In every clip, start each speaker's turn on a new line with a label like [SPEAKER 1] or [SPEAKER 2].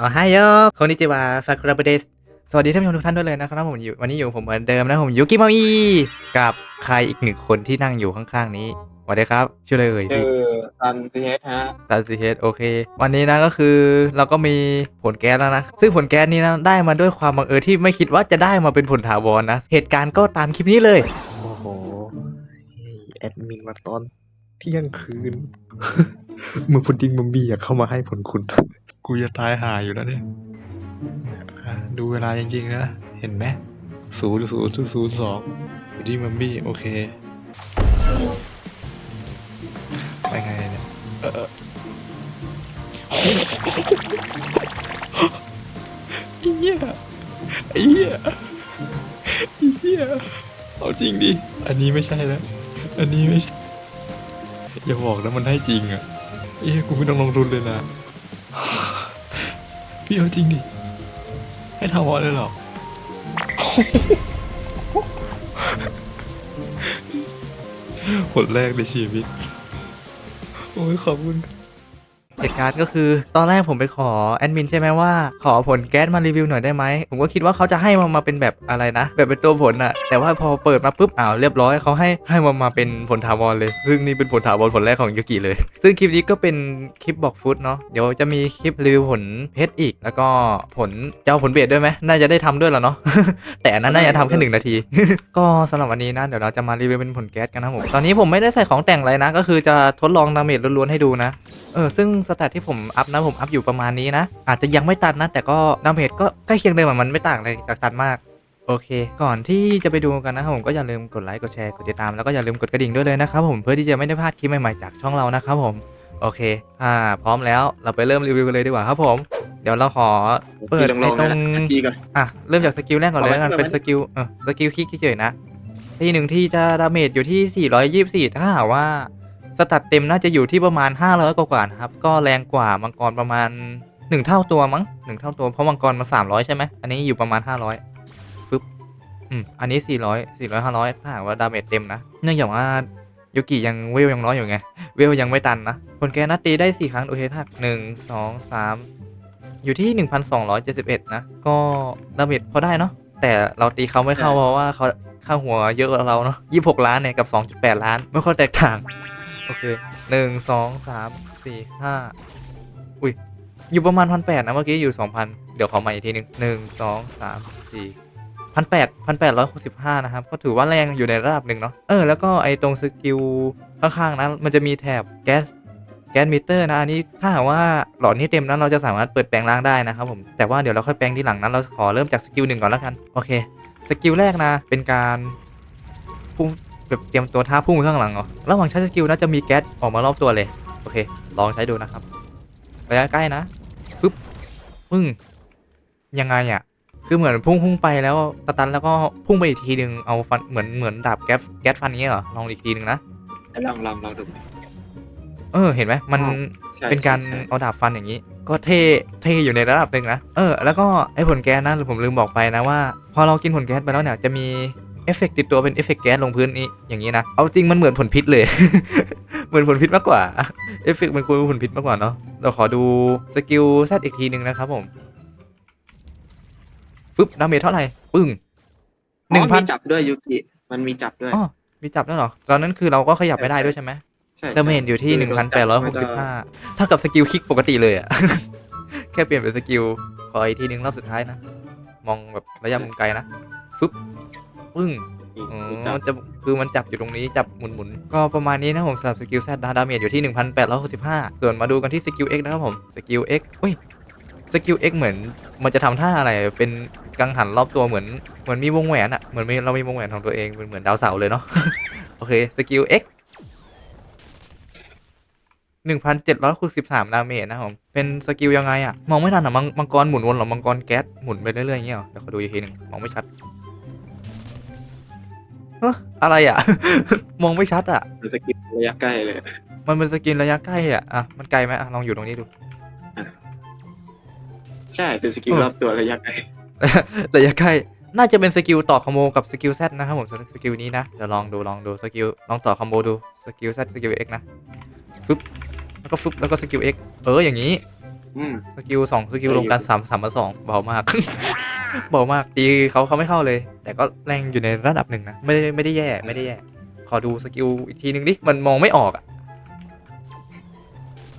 [SPEAKER 1] อ๋อไฮโยคนนิจิวาฟาคุระเบเดสสวัสดีท่านผู้ชมทุกท่านด้วยเลยนะครับผมอยู่วันนี้อยู่ผมเหมือนเดิมนะผมยูกิมาอีกับใครอีกหนึ่งคนที่นั่งอยู่ข้างๆนี้สวัสดีครับ ชื่ออะไรเอ่ย
[SPEAKER 2] ชื่
[SPEAKER 1] พี่
[SPEAKER 2] อซันซีเฮดฮะ
[SPEAKER 1] ซานซีเฮดโอเค วันนี้นะก็คือเราก็มีผลแก๊สแล้วนะ ซึ่งผลแก๊สนี้นะได้มาด้วยความบังเอิญที่ไม่คิดว่าจะได้มาเป็นผลถาวรนะ เหตุการณ์ก็ตามคลิปนี้เลย
[SPEAKER 3] โอ้โหแอดมินมาตอนเที่ยงคืนมือพุดดิ้งมัมบี้อยากเข้ามาให้ผลคุณ กูจะตายหาอยู่แล้วเนี่ยดูเวลาจริงๆนะ เห็นไหมศูนย์ศูนย์ศูนย์สองดดิ้งมัมบี้โอเค ไปไงเนี่ยเออเออไอ้เหี้ยไอ้เหี้ยไอ้เหี้ยเอาจริงดิ อันนี้ไม่ใช่แล้ว อันนี้ไม่ใช่ อย่าบอกนะมันได้จริงอะเอ้ยกูไม่ต้องลงทุนเลยนะ พี่เอาจริงดิ ให้ทาวอเลยเหรอ ผลแรกในชีวิต โอ้ยขอบคุณ
[SPEAKER 1] เหตุการณ์ก็คือตอนแรกผมไปขอแอดมินใช่ไหมว่าขอผลแก๊สมารีวิวหน่อยได้ไหมผมก็คิดว่าเขาจะให้มามาเป็นแบบอะไรนะ แบบเป็นตัวผลอะแต่ว่าพอเปิดมาปุ๊บอ้าวเรียบร้อยเขาให้ให้มามาเป็นผลถาวรเลยซึ่งนี่เป็นผลถาวรผลแรกของยูกิเลย ซึ่งคลิปนี้ก็เป็นคลิปบอกฟุตเนาะเดี๋ยวจะมีคลิปรีวิวผลเพชรอีก แล้วก็ผลเจ้าผลเบสด้วยไหมน่าจะได้ทำด้วยแล้วเนาะแต่อันนั้นน่าจะทำแค่หนึ่งนาที ก็สำหรับวันนี้นะเดี๋ยวเราจะมารีวิวเป็นผลแก๊สกันนะครับผมตอนนี้ผมไม่ได้ใส่ของแต่งอะไรนะ ก็คือจะทดลองดาเมจล้วนๆให้ดูนะเออซึ่งสแตทที่ผมอัพนะผมอัพอยู่ประมาณนี้นะ อาจจะยังไม่ตันนะ แต่ก็ดาเมจก็ใกล้เคียงเดิมอะมันไม่ต่างอะไรจากตันมากโอเค ก่อนที่จะไปดูกันนะครับผมก็อย่าลืมกดไลค์กดแชร์กดติดตามแล้วก็อย่าลืมกดกระดิ่งด้วยเลยนะครับผมเพื่อที่จะไม่ได้พลาดคลิปใหม่ๆจากช่องเรานะครับผมโอเคอ่าพร้อมแล้วเราไปเริ่มรีวิวกันเลยดีกว่าครับผม เดี๋ยวเราขอเปิด
[SPEAKER 2] ลง
[SPEAKER 1] ไอ้
[SPEAKER 2] ๆ
[SPEAKER 1] ตรง
[SPEAKER 2] นะนาทีก่อน
[SPEAKER 1] อะเริ่มจากสกิลแรกก่อนเลยแล้วกัน
[SPEAKER 2] เอาไว้
[SPEAKER 1] เป็นสกิลเออสกิลคลิกเฉยๆนะที่หนึ่งที่จะดาเมจอยู่ที่ 424 ถ้าหากว่า สตัดเต็มน่าจะอยู่ที่ประมาณ 500 กว่าๆนะครับ ก็แรงกว่ามังกรประมาณ 1 เท่าตัวมั้ง1เท่าตัวเพราะมังกรมา 300 ใช่ไหมอันนี้อยู่ประมาณ 500ฟึบอืมอันนี้ 400 400 500ถ้าหากว่าดาเมจเต็มนะ เนื่องจากว่ายูกิยังเวลยังน้อยอยู่ไง เวลยังไม่ตันนะคนแกนัดตีได้ 4 ครั้งโอเคถ้าหนึ่งสองสามอยู่ที่ 1,271 นะ ก็ดาเมจพอได้เนาะแต่เราตีเขาไม่เข้าเพราะว่าเขาค่าหัวเยอะกว่าเราเนาะ26 ล้านเนี่ยกับ 2.8 ล้าน ไม่ค่อยแตกต่าง โอเคหนึ่งสองสามสี่ห้าอุ้ย อยู่ประมาณพันแปดนะ เมื่อกี้อยู่สองพันเดี๋ยวขอใหม่อีกทีหนึ่งหนึ่งสองสามสี่พันแปดพันแปดร้อยหกสิบห้านะครับ ก็ถือว่าแรงอยู่ในระดับหนึ่งเนาะเออแล้วก็ไอ้ตรงสกิลข้างๆนะมันจะมีแถบแก๊สแก๊สมิเตอร์นะอันนี้ถ้าหากว่าหลอดนี้เต็มนั้นเราจะสามารถเปิดแปลงร่างได้นะครับผมแต่ว่าเดี๋ยวเราค่อยแปลงที่หลังนั้นเราขอเริ่มจากสกิลหนึ่งก่อนแล้วกันโอเคสกิลแรกนะเป็นการพุ่ง แบบเตรียมตัวท่าพุ่งไปข้างหลังเหรอ ระหว่างใช้สกิลน่าจะมีแก๊สออกมารอบตัวเลย โอเค ลองใช้ดูนะครับ ระยะใกล้นะปึ๊บปึ้งยังไงอะ คือเหมือนพุ่งพุ่งไปแล้วสตันแล้วก็พุ่งไปอีกทีหนึ่งเอาฟันเหมือนเหมือนดาบแก๊สแก๊สฟันนี้ยเหรอ ลองอีกทีหนึ่งนะ
[SPEAKER 2] ลองลองลองดู
[SPEAKER 1] เออ เห็นไหมมัน
[SPEAKER 2] ใช่
[SPEAKER 1] เป็นการ
[SPEAKER 2] ใช่ใช่
[SPEAKER 1] เอาดาบฟันอย่างนี้ ก็เท่เท่อยู่ในระดับหนึ่งนะ เออ แล้วก็ไอ้ผลแก๊สนะผมลืมบอกไปนะว่า พอเรากินผลแก๊สไปแล้วเนี่ยจะมี เอฟเฟกต์ติดตัวเป็นเอฟเฟกต์แก๊สลงพื้นนี้อย่างนี้นะ เอาจริงมันเหมือนผลพิษเลย เหมือนผลพิษมากกว่า เอฟเฟกต์มันควรเป็นผลพิษมากกว่าเนาะ เราขอดูสกิลแซดอีกทีหนึ่งนะครับผมปึ๊บดาเมจเท่าไหร่ปึ้งหนึ่ง
[SPEAKER 2] อ๋อ
[SPEAKER 1] พัน
[SPEAKER 2] มีจับด้วยยูกิมันมีจับด้วย
[SPEAKER 1] อ๋อมีจับด้วยเหรอ ตอนนั้นคือเราก็ขยับไม่ได้ด้วยใช่ไหม
[SPEAKER 2] ใช่
[SPEAKER 1] ดาเมจอยู่ที่
[SPEAKER 2] คื
[SPEAKER 1] หนึ่งพันแปดร้อยหกสิบห้า
[SPEAKER 2] โดนจั
[SPEAKER 1] เท่ากับสกิลคลิกปกติเลยอะแค่เปลี่ยนเป็นสกิลขออีกทีหนึ่งรอบสุดท้ายนะ มองแบบระยะมุมไกลนะฟึบ ปึ้งอ๋อ
[SPEAKER 2] มีจับ
[SPEAKER 1] มันจะคือมันจับอยู่ตรงนี้จับหมุนๆก็ประมาณนี้นะผมสำหรับสกิลแซดดาเมจอยู่ที่ 1,865 ส่วนมาดูกันที่สกิล X นะครับผมสกิล X อุ้ยสกิล X เหมือนมันจะทำท่าอะไรเป็นกังหันรอบตัวเหมือนเหมือนมีวงแหวนอะเหมือนมีเรามีวงแหวนของตัวเองเป็นเหมือนดาวเสาร์เลยเนาะโอเคสกิล X 1,763ดาเมจนะครับผมเป็นสกิลยังไงอะมองไม่ทันอะมังมังกรหมุนวนเหรอมังกรแก๊สหมุนไปเรื่อยๆอย่างเงี้ยเหรอเดี๋ยวขอดูอีกทีหนึ่งมองไม่ชัด เฮ้ออะไรอะมองไม่ชัดอะ
[SPEAKER 2] เป็นสกิลระยะใกล้เลย
[SPEAKER 1] มันเป็นสกินระยะใกล้อะอะ มันไกลไหมอะ ลองอยู่ตรงนี้ดู
[SPEAKER 2] ใช่เป็นสกิล
[SPEAKER 1] เออ
[SPEAKER 2] รอบตัวระยะไกล
[SPEAKER 1] ระยะใกล้ น่าจะเป็นสกิลต่อคอมโบกับสกิล Z นะครับผมสกิลนี้นะ เดี๋ยวลองดู ลองดูสกิล ลองต่อคอมโบดู สกิล Z สกิล X นะ ฟึบ แล้วก็ฟึบ แล้วก็สกิล X เออ อย่างนี้
[SPEAKER 2] อืม
[SPEAKER 1] สกิลสองสกิลรวมกันสามสามมาสองเบามาก เบามากตีเขาเขาไม่เข้าเลย แต่ก็แรงอยู่ในระดับหนึ่งนะ ไม่ได้ไม่ได้แย่ไม่ได้แย่ ขอดูสกิลอีกทีนึงดิ มันมองไม่ออกอะ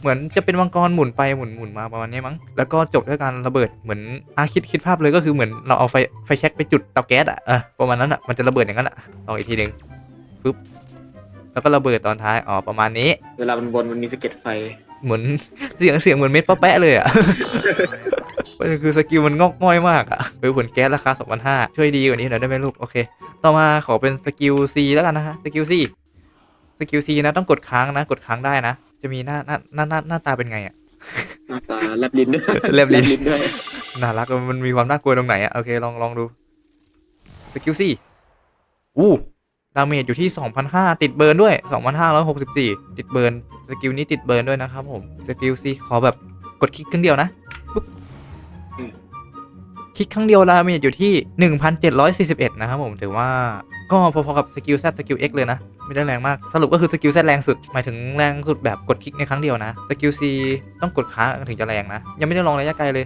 [SPEAKER 1] เหมือนจะเป็นมังกรหมุนไปหมุนหมุนมาประมาณนี้มั้ง แล้วก็จบด้วยการระเบิดเหมือนอาคิดคิดภาพเลยก็คือเหมือนเราเอาไฟไฟแช็กไปจุดเตาแก๊สอะเออประมาณนั้นอะมันจะระเบิดอย่างนั้นอะลองอีกทีนึงปึ๊บแล้วก็ระเบิดตอนท้ายอ๋อประมาณนี้
[SPEAKER 2] เวลามันบนมันมีสะเก็ดไฟ
[SPEAKER 1] เหมือนเสียงเสียงเหมือนเม็ดปะแปะเลยอะ ประเด็นคือสกิลมันงอกง่อยมากอะไปผลแก๊สราคา2,500ช่วยดีกว่านี้หน่อยได้ไหมลูกโอเค ต่อมาขอเป็นสกิล C แล้วกันนะฮะสกิล C สกิล C นะต้องกดค้างนะกดค้างได้นะ จะมีหน้าหน้าหน้าหน้าหน้าตาเป็นไงอะ
[SPEAKER 2] หน้าตาแลบลิ้นด้วย
[SPEAKER 1] แลบลิ้น
[SPEAKER 2] ด้วย
[SPEAKER 1] น่ารักอะมันมีความน่ากลัวตรงไหนอะโอเคลองลองดูสกิล C อู้ดาเมจอยู่ที่ 2,500 ติดเบิร์นด้วย 2,564 ติดเบิร์น สกิลนี้ติดเบิร์นด้วยนะครับผม สกิล C ขอแบบกดคลิกครั้งเดียวนะปุ๊บ
[SPEAKER 2] อืม
[SPEAKER 1] คลิกครั้งเดียวดาเมจอยู่ที่ 1,741 นะครับผมถือว่าก็พอๆกับสกิล Z สกิล X เลยนะ ไม่ได้แรงมาก สรุปก็คือสกิล Z แรงสุด หมายถึงแรงสุดแบบกดคลิกในครั้งเดียวนะสกิล C ต้องกดค้างถึงจะแรงนะ ยังไม่ได้ลองระยะไกลเลย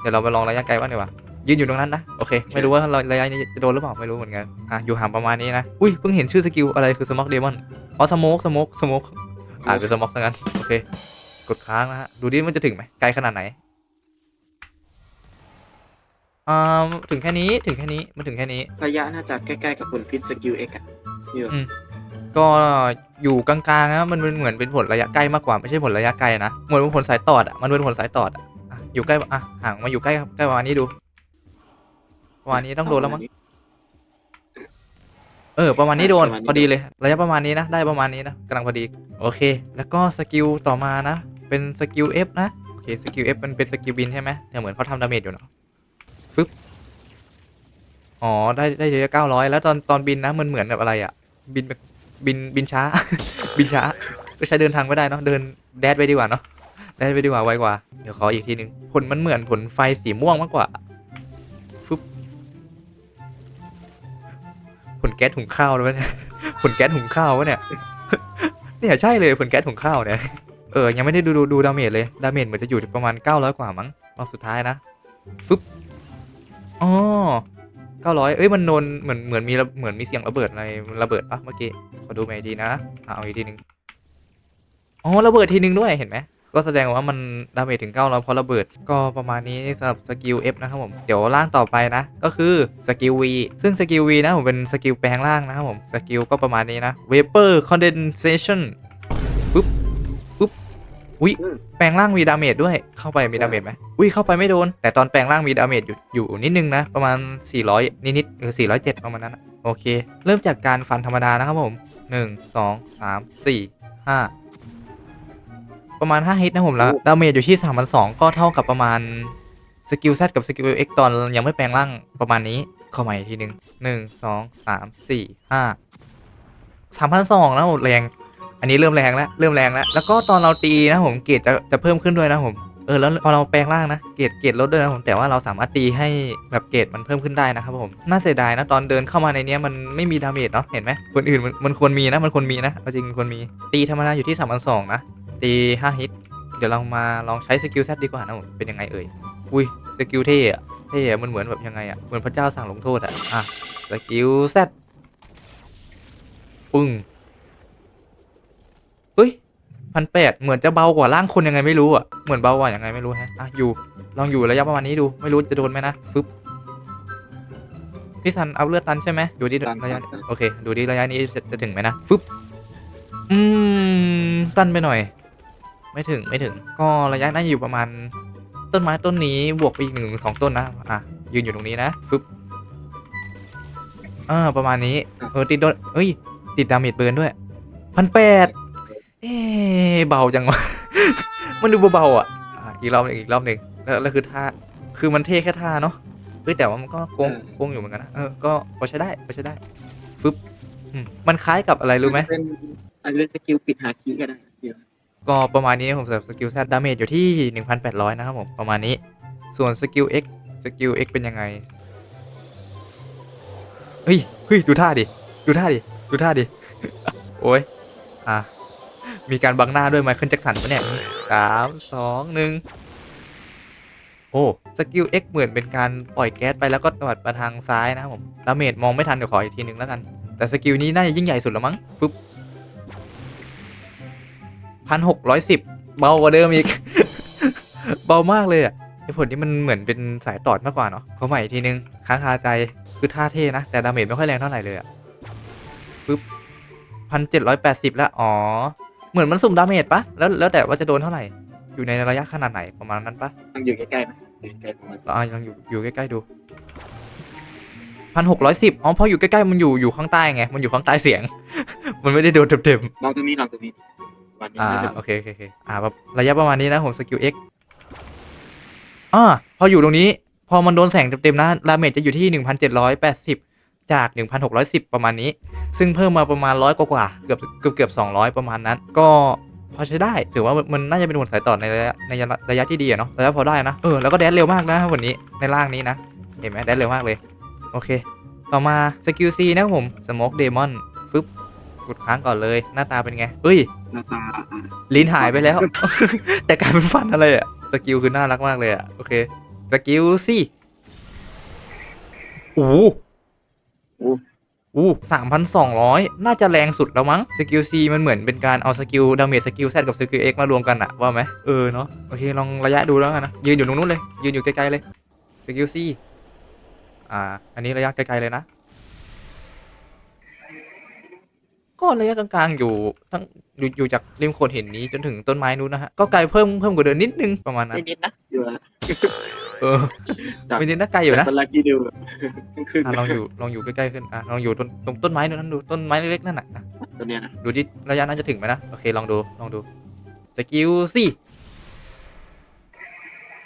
[SPEAKER 1] เดี๋ยวเราไปลองระยะไกลบ้างดีกว่ายืนอยู่ตรงนั้นนะโอเค ไม่รู้ว่าเราระยะนี้จะโดนหรือเปล่าไม่รู้เหมือนกันอะอยู่ห่างประมาณนี้นะอุ้ยเพิ่งเห็นชื่อสกิลอะไรคือสมอกเดมอนอ๋อสโมกสโมกสโมกอ่านเป็นสโมกซะงั้นโอเค กดค้างนะฮะดูดิมันจะถึงไหมไกลขนาดไหน อ่าถึงแค่นี้ถึงแค่นี้มันถึงแค่นี้
[SPEAKER 2] ระยะน่าจะใกล้ๆกับผลพิษสกิลเอ็กอะนี่แบบ
[SPEAKER 1] อืม ก็อยู่กลางๆนะมันเป็นเหมือนเป็นผลระยะใกล้มากกว่าไม่ใช่ผลระยะไกลนะเหมือนเป็นผลสายตอดอะมันเป็นผลสายตอดอะอะอยู่ใกล้อะห่างมาอยู่ใกล้ใกล้ประมาณนี้ดูประมาณนี้ต้องโดนแล้วมั้งเออประมาณนี้โดน
[SPEAKER 2] ประมาณนี้
[SPEAKER 1] พอดีเลย ระยะประมาณนี้นะได้ประมาณนี้นะกำลังพอดีโอเค แล้วก็สกิลต่อมานะ เป็นสกิล F นะโอเคสกิล F มันเป็นสกิลบินใช่ไหมแต่เหมือนเขาทำดาเมจอยู่เนาะ ฟึบอ๋อ ได้ได้เยอะเก้าร้อยแล้วตอนตอนบินนะมันเหมือนแบบอะไรอะบินแบบบินบินช้า บินช้าก็ใช้เดินทางไม่ได้เนาะเดินแดดไปดีกว่าเนาะแดดไปดีกว่าไวกว่า เดี๋ยวขออีกทีหนึงผลมันเหมือนผลไฟสีม่วงมากกว่าฟึบผลแก๊สหุงข้าวด้วยเนี่ยผลแก๊สหุงข้าววะเนี่ยเนี่ยใช่เลยผลแก๊สหุงข้าวเนี่ยเออยังไม่ได้ดูดูดูดาเมจเลยดาเมจเหมือนจะอยู่ที่ประมาณ900กว่ามั้งรอบสุดท้ายนะฟึบ อ๋อ900เอ้ยมันโดนเหมือนเหมือนมีระเหมือนมีเสียงระเบิดอะไรมันระเบิดปะเมื่อกี้ขอดูใหม่อีนะอะเอาอีกทีหนึ่งอ๋อระเบิดทีหนึ่งด้วยเห็นไหมก็แสดงว่ามันดาเมจถึง900เพราะระเบิด ก็ประมาณนี้สำหรับสกิล F นะครับผมเดี๋ยวร่างต่อไปนะ ก็คือสกิล V ซึ่งสกิล V นะผมเป็นสกิลแปลงร่างนะครับผมสกิลก็ประมาณนี้นะ Vapor Condensation ปุ๊บ อุ้ยแปลงร่างมีดาเมจด้วยเข้าไปมีดาเมจไหมอุ้ยเข้าไปไม่โดน แต่ตอนแปลงร่างมีดาเมจอยู่อยู่นิดนึงนะ ประมาณ 400 นิดๆหรือ407ประมาณนั้นนะโอเค เริ่มจากการฟันธรรมดานะครับผม 1 2 3 4 5 ประมาณ 5 ฮิตนะผมแล้วดาเมจอยู่ที่3,200ก็เท่ากับประมาณสกิล Z กับสกิล X ตอนยังไม่แปลงร่างประมาณนี้เข้าใหม่อีกทีหนึ่งหนึ่งสองสามสี่ห้าสามพันสองนะผมแรง อันนี้เริ่มแรงแล้วเริ่มแรงแล้วแล้วก็ตอนเราตีนะผมเกรดจะจะเพิ่มขึ้นด้วยนะผมเออแล้วพอเราแปลงร่างนะเกรดเกรดลดด้วยนะผมแต่ว่าเราสามารถตีให้แบบเกรดมันเพิ่มขึ้นได้นะครับผมน่าเสียดายนะตอนเดินเข้ามาในเนี้ยมันไม่มีดาเมจเนาะเห็นไหมคนอื่นมันมันควรมีนะมันควรมีนะเอาจริงมันควรมีตีธรรมดาอยู่ที่สามพันสองนะตีห้าฮิตเดี๋ยวเรามาลองใช้สกิลแซดดีกว่านะผมเป็นยังไงเอ่ยอุ้ยสกิลเท่อะเท่อะมันเหมือนแบบยังไงอะเหมือนพระเจ้าสั่งลงโทษอะอะสกิลแซดปึ้ง ฮ้ยพันแปดเหมือนจะเบากว่าร่างคนยังไงไม่รู้อะเหมือนเบากว่ายังไงไม่รู้ฮะอะอยู่ลองอยู่ระยะประมาณนี้ดูไม่รู้จะโดนไหมนะฟึบพี่ซันเอาเลือดตันใช่ไหมดูดิ
[SPEAKER 2] ตัน
[SPEAKER 1] ระยะ
[SPEAKER 2] ตัน
[SPEAKER 1] โอเค ดูดิระยะนี้จะจะถึงไหมนะฟึบอืมสั้นไปหน่อย ไม่ถึงไม่ถึง ก็ระยะน่าจะอยู่ประมาณ ต้นไม้ต้นนี้บวกไปอีกหนึ่งสองต้นนะอะยืนอยู่ตรงนี้นะฟึบอ่าประมาณนี้เออติดโดนเอ้ย ติดดาเมจเบิร์นด้วยพันแปด เอ๊ะเบาจังวะ มันดูเบาๆอะอะ อีกรอบหนึ่งอีกรอบหนึ่งแล้วแล้วคือท่า คือมันเท่แค่ท่าเนาะเฮ้ยแต่ว่ามันก็โกงโกงอยู่เหมือนกันนะ เออ ก็พอใช้ได้พอใช้ได้ ฟึบอืมมันคล้ายกับอะไรรู้ไหม
[SPEAKER 2] เป็นอันเป็นสกิลปิดฮาคิก็ได้เดี๋ยว
[SPEAKER 1] ก็ประมาณนี้ผมสำหรับสกิล Z ดาเมจอยู่ที่ 1,800 นะครับผม ประมาณนี้ ส่วนสกิล X สกิล X เป็นยังไง เฮ้ย เฮ้ย ดูท่าดิ ดูท่าดิ ดูท่าดิ โอ้ย อะ มีการบังหน้าด้วยไมเคิลแจ็คสันปะเนี่ยสามสองหนึ่งโอ้สกิล X เหมือนเป็นการปล่อยแก๊สไปแล้วก็ตวัดมาทางซ้ายนะครับผมดาเมจมองไม่ทันเดี๋ยวขออีกทีหนึ่งแล้วกัน แต่สกิลนี้น่าจะยิ่งใหญ่สุดแล้วมั้งปึ๊บพันหกร้อยสิบเบากว่าเดิมอีก เบามากเลยอะไอผลนี้มันเหมือนเป็นสายตอดมากกว่าเนาะขอใหม่อีกทีนึงค้างคาใจคือท่าเท่นะ แต่ดาเมจไม่ค่อยแรงเท่าไหร่เลยอะปึ๊บพันเจ็ดร้อยแปดสิบละอ๋อ เหมือนมันสุ่มดาเมจปะแล้วแล้วแต่ว่าจะโดนเท่าไหร่ อยู่ในระยะขนาดไหนประมาณนั้นปะ
[SPEAKER 2] ต้องอยู่ใกล้ๆไหมอยู่ใกล้ประมาณ
[SPEAKER 1] เราอะลองอยู่อยู่ใกล้ๆดูพันหกร้อยสิบอ๋อเพราะอยู่ใกล้ๆมันอยู่อยู่ข้างใต้ไง มันอยู่ข้างใต้เสียง มันไม่ได้โดนเต็ม
[SPEAKER 2] ลองตรงนี้ลองตรงนี้วันนี้
[SPEAKER 1] ๆอ่า
[SPEAKER 2] น่าจะ
[SPEAKER 1] โอเคโอเคโอเคอ่าแบบระยะประมาณนี้นะผมสกิล X อ่าพออยู่ตรงนี้ พอมันโดนแสงเต็มๆนะดาเมจจะอยู่ที่1780จาก 1610 ประมาณนี้ ซึ่งเพิ่มมาประมาณร้อยกว่าๆเกือบเกือบเกือบ200 ประมาณนั้น ก็พอใช้ได้ ถือว่ามันมันน่าจะเป็นผลสายต่อในระยะในระยะที่ดีอะเนาะระยะพอได้นะ เออ แล้วก็แดนเร็วมากนะวันนี้ในล่างนี้นะ เห็นไหมแดนเร็วมากเลย โอเค ต่อมาสกิล C นะครับผม Smoke Demon ฟึบกดค้างก่อนเลย หน้าตาเป็นไงเอ้ย
[SPEAKER 2] หน้าตาอ่า
[SPEAKER 1] ลิ้นหายไปแล้ว แต่กลายเป็นฟันอะไรอะสกิลคือน่ารักมากเลยอะโอเคสกิลสี่โอ้โห
[SPEAKER 2] โอ้
[SPEAKER 1] อู้สามพันสองร้อยน่าจะแรงสุดแล้วมั้ง สกิลซีมันเหมือนเป็นการเอาสกิลดาเมจสกิลแซกับสกิลเอ็กมารวมกันอะว่าไหมเออเนาะโอเคลองระยะดูแล้วกันนะ ยืนอยู่ตรงนู้นเลย ยืนอยู่ไกลๆเลยสกิลซีอ่า อันนี้ระยะไกลๆเลยนะ ก็ระยะกลางๆอยู่ทั้งอยู่อยู่จากริมโขดหินนี้จนถึงต้นไม้นู้นนะฮะ ก็ไกลเพิ่มเพิ่มกว่าเดิมนิดนึงประมาณนั้น
[SPEAKER 2] นิดๆนะอยู่อะ
[SPEAKER 1] เออไม่นิดนะไกลอยู่นะ
[SPEAKER 2] แต่คนละที่ดูแบบครึ่ง
[SPEAKER 1] อะลองอยู่ลองอยู่ใกล้ๆขึ้นอะลองอยู่ตรงตรงต้นไม้นั้นดูต้นไม้เล็กๆนั่นน่ะนะ
[SPEAKER 2] ๆตัวเนี้ยนะ
[SPEAKER 1] ดูดิระยะนั้นจะถึงไหมนะโอเคลองดูลองดูสกิลสี่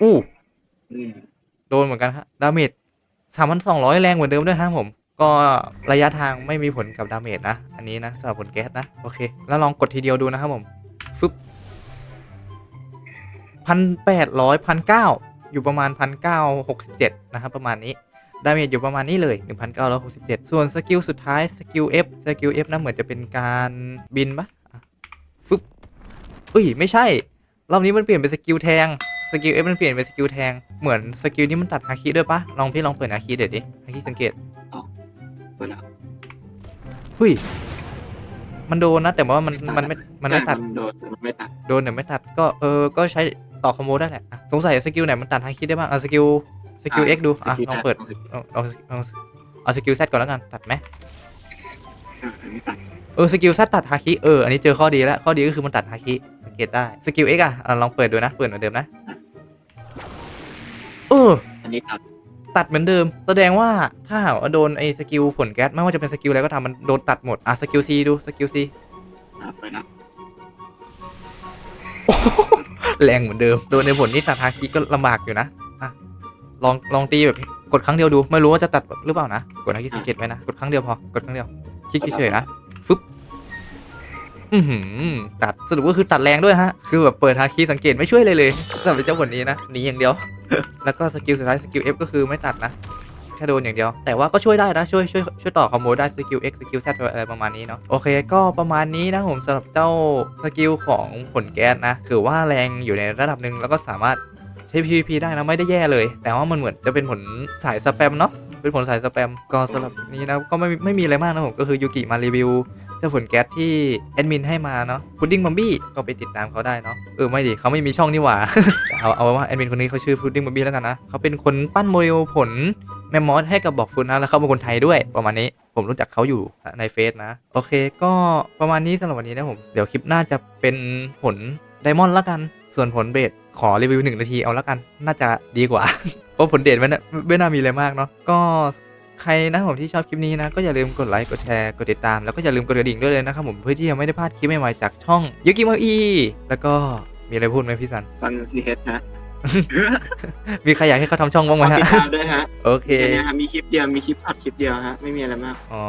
[SPEAKER 1] อู้
[SPEAKER 2] อืม
[SPEAKER 1] โดนเหมือนกันฮะดาเมจสามพันสองร้อยแรงเหมือนเดิมด้วยฮะผม ก็ระยะทางไม่มีผลกับดาเมจนะ อันนี้นะสำหรับผลแก๊สนะ โอเค แล้วลองกดทีเดียวดูนะครับผม ฟึบพันแปดร้อยพันเก้า อยู่ประมาณพันเก้าหกสิบเจ็ดนะครับ ประมาณนี้ ดาเมจอยู่ประมาณนี้เลย 1,967 ส่วนสกิลสุดท้ายสกิล F สกิล F นะเหมือนจะเป็นการบินปะอะฟึบอุ้ย ไม่ใช่ รอบนี้มันเปลี่ยนเป็นสกิลแทงสกิล F มันเปลี่ยนเป็นสกิลแทง เหมือนสกิลนี้มันตัดฮาคิด้วยปะลองพี่ลองเปิดฮาคิเดี๋ยวดิฮาคิสังเกต
[SPEAKER 2] เปิดแล้ว
[SPEAKER 1] หุยมันโดนนะ แต่ว่ามันมันไม่มันไม่
[SPEAKER 2] ใช่
[SPEAKER 1] ตัด
[SPEAKER 2] มันโดนมันไม่ตัด
[SPEAKER 1] โดนแต่ไม่ตัดก็เออ ก็ใช้ ต่อคอมโบได้แหละอะสงสัยสกิลไหนมันตัดฮาคิได้บ้างอะสกิลสกิล X ดูอะ
[SPEAKER 2] สกิ
[SPEAKER 1] ลองเปิด
[SPEAKER 2] ตัสกิล
[SPEAKER 1] ลองลองลองเอาสกิล Z ก่อนแล้วกันตัดไหม
[SPEAKER 2] อ่าอันนี้ตัด
[SPEAKER 1] เออสกิล Z ตัดฮาคิเอออันนี้เจอข้อดีแล้วข้อดีก็คือมันตัดฮาคิสังเกตได้สกิล X อะอะลองเปิดดูนะเปิดเหมือนเดิมนะเออ
[SPEAKER 2] อันนี้ตัด
[SPEAKER 1] ตัดเหมือนเดิม แสดงว่าถ้าหากว่าโดนไอ้สกิลผลแก๊สไม่ว่าจะเป็นสกิลอะไรก็ตามมันโดนตัดหมดอะสกิล C ดูสกิล C
[SPEAKER 2] อ่าเปิดแล้ว
[SPEAKER 1] แรงเหมือนเดิม โดยในผลนี้ตัดฮาคิก็ลำบากอยู่นะอะลองลองตีแบบกดครั้งเดียวดูไม่รู้ว่าจะตัดหรือเปล่านะกดฮาคิสังเกตไว้นะกดครั้งเดียวพอกดครั้งเดียวคลิกเฉยๆนะฟึบอือหือตัดสรุปก็คือตัดแรงด้วยฮะคือแบบเปิดฮาคิสังเกตไม่ช่วยเลยเลยสำหรับเจ้าบทนี้นะหนีอย่างเดียว แล้วก็สกิลสุดท้ายสกิล F ก็คือไม่ตัดนะ แค่โดนอย่างเดียว แต่ว่าก็ช่วยได้นะช่วยช่วยช่วยต่อคอมโบได้สกิล X สกิล Z อะไรประมาณนี้เนาะโอเค ก็ประมาณนี้นะผมสำหรับเจ้าสกิลของผลแก๊สนะถือว่าแรงอยู่ในระดับหนึ่งแล้วก็สามารถใช้ PVP ได้นะไม่ได้แย่เลย แต่ว่ามันเหมือนจะเป็นผลสายสแปมเนาะเป็นผลสายสแปมก็สำหรับนี้นะก็ไม่ไม่มีอะไรมากนะผมก็คือยูกิมารีวิวเจ้าผลแก๊สที่แอดมินให้มาเนาะพุดดิ้งบัมบี้ก็ไปติดตามเขาได้เนาะเออไม่ดิเขาไม่มีช่องนี่หว่า เอาเอาว่าแอดมินคนนี้เขาชื่อพุดดิ้งบัมบี้แล้วกันนะเขาเป็นคนปั้นโมเดลผล แมมมอสให้กับบอกฟุนนะแล้วเขาเป็นคนไทยด้วยประมาณนี้ผมรู้จักเขาอยู่ในเฟซนะ โอเค ก็ประมาณนี้สำหรับวันนี้นะผมเดี๋ยวคลิปหน้าจะเป็นผลไดมอนด์ละกัน ส่วนผลเบสขอรีวิวหนึ่งนาทีเอาละกัน น่าจะดีกว่า เพราะผลเดทไม่นไม่น่ามีอะไรมากเนาะก็ใครนะผมที่ชอบคลิปนี้นะก็อย่าลืมกดไลค์กดแชร์กดติดตามแล้วก็อย่าลืมกดกระดิ่งด้วยเลยนะครับผมเพื่อที่จะไม่ได้พลาดคลิปใหม่ๆจากช่องยุกิมอีแล้วก็มีอะไรพูดไหมพี่สัน
[SPEAKER 2] ซันซีเฮดฮะ
[SPEAKER 1] มีใครอยากให้เขาทำช่องบ้างไหม
[SPEAKER 2] ฝากติด
[SPEAKER 1] ฮะ
[SPEAKER 2] ตามด้วยฮะ
[SPEAKER 1] โอเค
[SPEAKER 2] แค่นี้ฮะมีคลิปเดียวมีคลิปอัดคลิปเดียวฮะไม่มีอะไรมาก
[SPEAKER 1] อ๋อ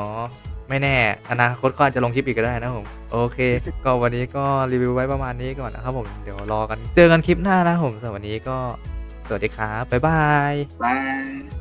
[SPEAKER 1] ไม่แน่ อนาคตก็อาจจะลงคลิปอีกก็ได้นะผม โอเค ก็วันนี้ก็รีวิวไว้ประมาณนี้ก่อนนะครับผม เดี๋ยวรอกัน เจอกันคลิปหน้านะครับผมสำหรับวันนี้ก็ สวัสดีครับ บ๊ายบาย
[SPEAKER 2] บาย